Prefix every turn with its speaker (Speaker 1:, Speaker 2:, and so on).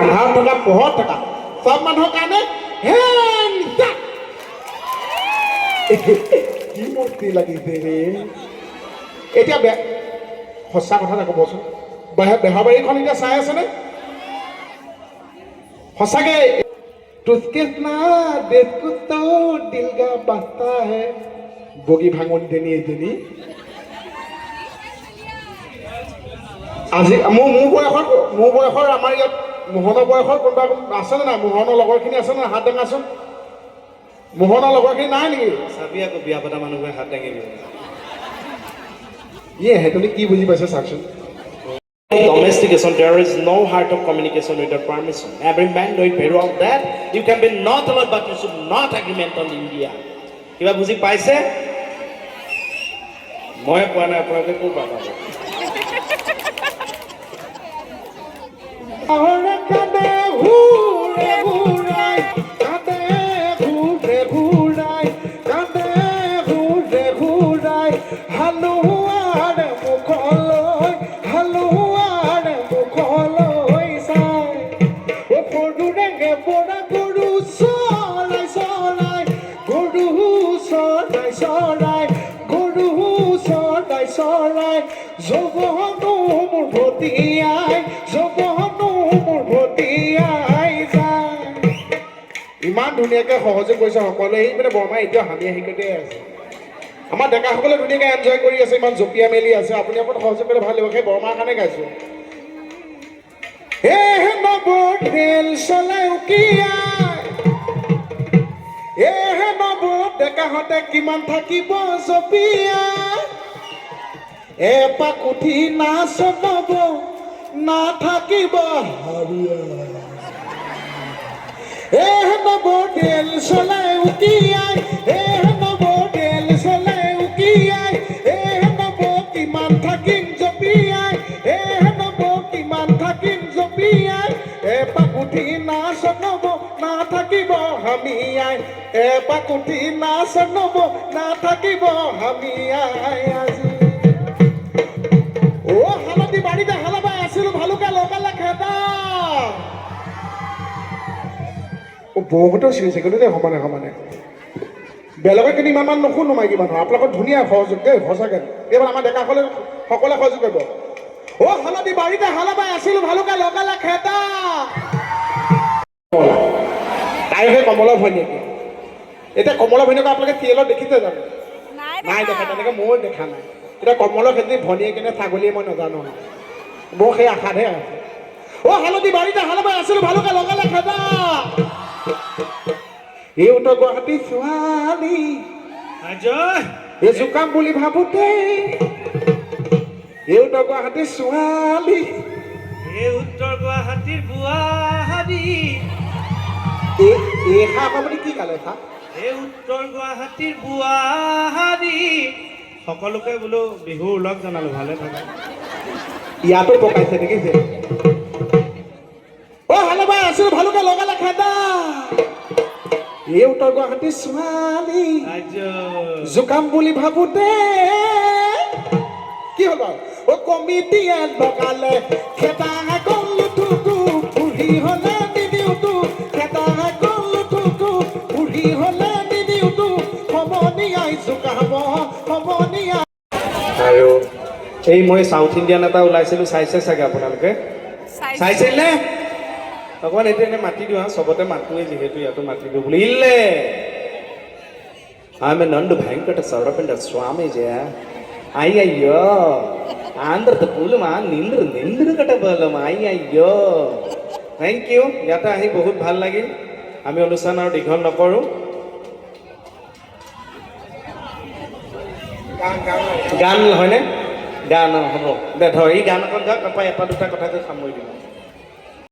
Speaker 1: আন্ধাৰত থকা পোহৰত থকা চব মানুহৰ কাৰণে কি মূৰ্তি লাগিছে ৰে। এতিয়া বে সঁচা কথা এটা ক'বচোন। বেহা বেহাবাৰীখন এতিয়া চাই আছেনে? সঁচাকে তুঝকে ইতনা দেখো দিল কা বাস্তা হে। বগী ভাঙনি দেনি এজনী। আজি মোৰ মোৰ বয়সৰ মোৰ বয়সৰ আমাৰ ইয়াত মোহনৰ বয়সৰ কোনোবা আছেনে নাই মোহনৰ লগৰখিনি আছেনে নাই? হাত দাঙাচোন মোহনৰ লগৰখিনি নাই নেকি
Speaker 2: চাবি আকৌ বিয়া পতা মানুহে হাত দাঙিব
Speaker 1: ইয়ে সেইটোনি কি বুজি পাইছে চাওকচোন
Speaker 2: Domestication, there is no heart of communication without permission. Every man know it very well that you can be not allowed, but you should not agreement on India. কিবা বুজি পাইছে মই পোৱা নাই আপোনালোকে ক'ৰ পৰা পাব
Speaker 1: ঘূৰাই হালোৱাৰ মুখলৈ হালোৱাৰ মুখলৈ চাই ও সৰুৰেগে পৰা গৰু চৰাই চৰাই গৰু চৰাই চৰাই গৰু চৰাই চৰাই যৌৱনো মোৰ ভটিয়াই যৌৱনো মোৰ ভটিয়াই যায়। ইমান ধুনীয়াকৈ সহযোগ কৰিছে সকলোৱে এই মানে বৰমাই এতিয়াও হামি হাঁহিকতে আছে। আমাৰ ডেকাসকলে ধুনীয়াকৈ এনজয় কৰি আছে, ইমান জঁপিয়াই মেলি আছে। আপুনি অকণ সহযোগ কৰিলে ভালো লাগিব সেই বৰমাৰ কাৰণে গাইছোঁ। ডেকাহঁতে কিমান থাকিব এপাক উঠি নাচ নব, নাথাকিব এহ নব তেল চলাই জপিয়াই এপাক উঠি নাচ নব নাথাকিব হামিয়াই এপাক উঠি নাচ নব নাথাকিব হামিয়াই আজি। ও হালদি বাড়িতে হালাবাই আসিল ভালুকা লগালে খেদা ও বহুতো চিৰিছে কিন্তু দেই সমানে সমানে। বেলেগত কিন্তু ইমান নুশুনো মাইকী মানুহ। আপোনালোকৰ ধুনীয়া সহযোগ দেই সঁচাকৈ। এইবাৰ আমাৰ ডেকাসকলে সকলোৱে সহযোগ কৰিব। অ হালদি বাৰীতে হালাবাই আছিল ভালুকা লগালে খেদা তাই সেই কমলা ভৈনীয়েকে এতিয়া কমলা ভৈনীয়েকক আপোনালোকে চিৰিয়েলত দেখিছে জানো নাই দেখা। তেনেকৈ ময়ো দেখা নাই। এতিয়া কমলৰ খেতি ভনীয়ে কেনে ছাগলীয়ে মই নাজানো মোৰ সেই আশাতহে আছে। অ হালধি বাৰীতে হালবাই আছিলো ভালুকে লগালে খাদা এই উত্তৰ গুৱাহাটী ছোৱালী। এই জোকাম বুলি ভাবোতে এই উত্তৰ গুৱাহাটী ছোৱালী
Speaker 2: এই উত্তৰ গুৱাহাটীৰ
Speaker 1: এই খা আপুনি কি কালে খা
Speaker 2: এই উত্তৰ গুৱাহাটীৰ বুঢ়াহাৰী সকলোকে বোলো বিহু ওলগ জনালো ভালে থাকা।
Speaker 1: ইয়াতো পকাইছে দেখিছে অ হালবাই আছিলো ভালুকে লগালে খাদা। এই উত্তৰ গুৱাহাটী ছোৱালী জোকাম বুলি ভাবোতে কি হ'ল বাৰু? অ কমিটিয়ে লগালে খেদা গ'লো টুকু বুঢ়ী হ'লে নিদিওঁতো খেদা গ'লো টুকু বুঢ়ী হ'লে নিদিওঁতো সমনীয়াই জোকাব সমনীয়াই
Speaker 2: আৰু এই মই চাউথ ইণ্ডিয়ান এটা ওলাইছিলোঁ চাইছে চাগে আপোনালোকে চাইছিল নে অকণমান এইটো এনে মাতি দিওঁ আৰু চবতে মাতোৱে যিহেতু ইয়াতো মাতি দিওঁ বুলি ইলে ఆమె నండు వెంకట సౌరపిండ స్వామి జయ আন্ধ্রতে নিন্দ্র নিন্দ্র কাটা বললাম আই আইয় থেংক ইউ ইয়াতে আহি বহুত ভালো লাগিল. আমি অনুষ্ঠান আৰু দীঘল নকৰোঁ। গান হয়নে? গান হ'ব। দে ধৰ এই গান তাৰপৰা এটা দুটা কথাকৈ সামৰি দিব